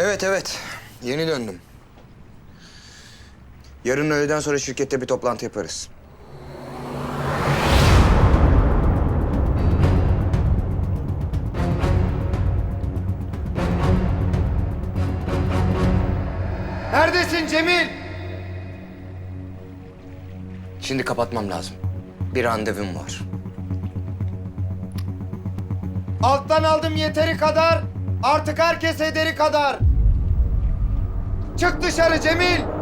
Evet evet. Yeni döndüm. Yarın öğleden sonra şirkette bir toplantı yaparız. Neredesin Cemil? Şimdi kapatmam lazım. Bir randevum var. Alttan aldım yeteri kadar. Artık herkes ederi kadar. Çık dışarı Cemil.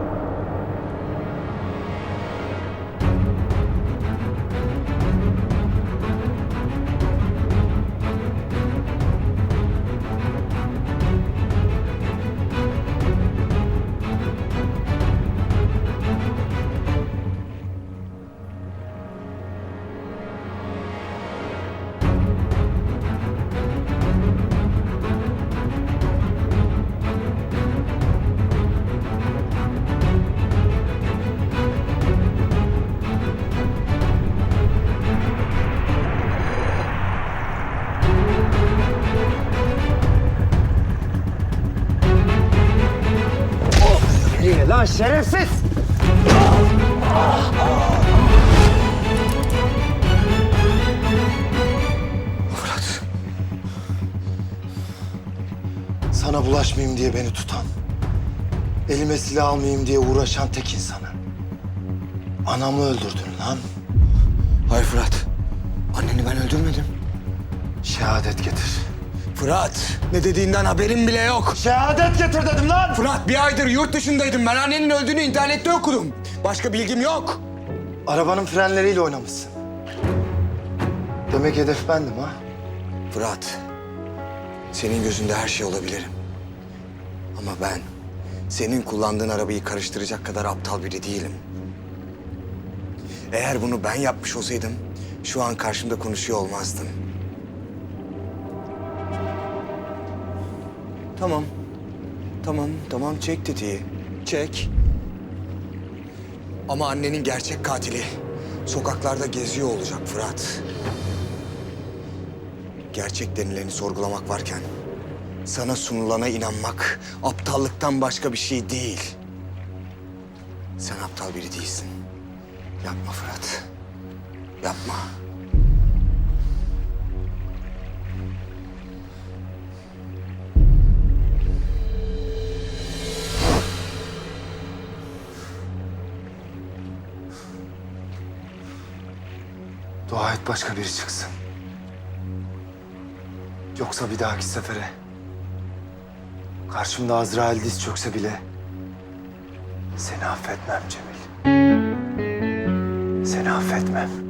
Lan şerefsiz. Fırat. Sana bulaşmayayım diye beni tutan, elime silah almayayım diye uğraşan tek insanı. Anamı öldürdün lan. Hayır Fırat. Anneni ben öldürmedim. Şehadet getir. Fırat. Ne dediğinden haberim bile yok. Şehadet getir dedim lan! Fırat bir aydır yurt dışındaydım. Ben annenin öldüğünü internette okudum. Başka bilgim yok. Arabanın frenleriyle oynamışsın. Demek hedef bendim ha? Fırat. Senin gözünde her şey olabilirim. Ama ben senin kullandığın arabayı karıştıracak kadar aptal biri değilim. Eğer bunu ben yapmış olsaydım şu an karşımda konuşuyor olmazdın. Tamam. Tamam, tamam çek tetiği. Çek. Ama annenin gerçek katili sokaklarda geziyor olacak Fırat. Gerçek denileni sorgulamak varken sana sunulana inanmak aptallıktan başka bir şey değil. Sen aptal biri değilsin. Yapma Fırat. Yapma. Dua et başka biri çıksın. Yoksa bir dahaki sefere karşımda Azrail diz çökse bile seni affetmem Cemil. Seni affetmem.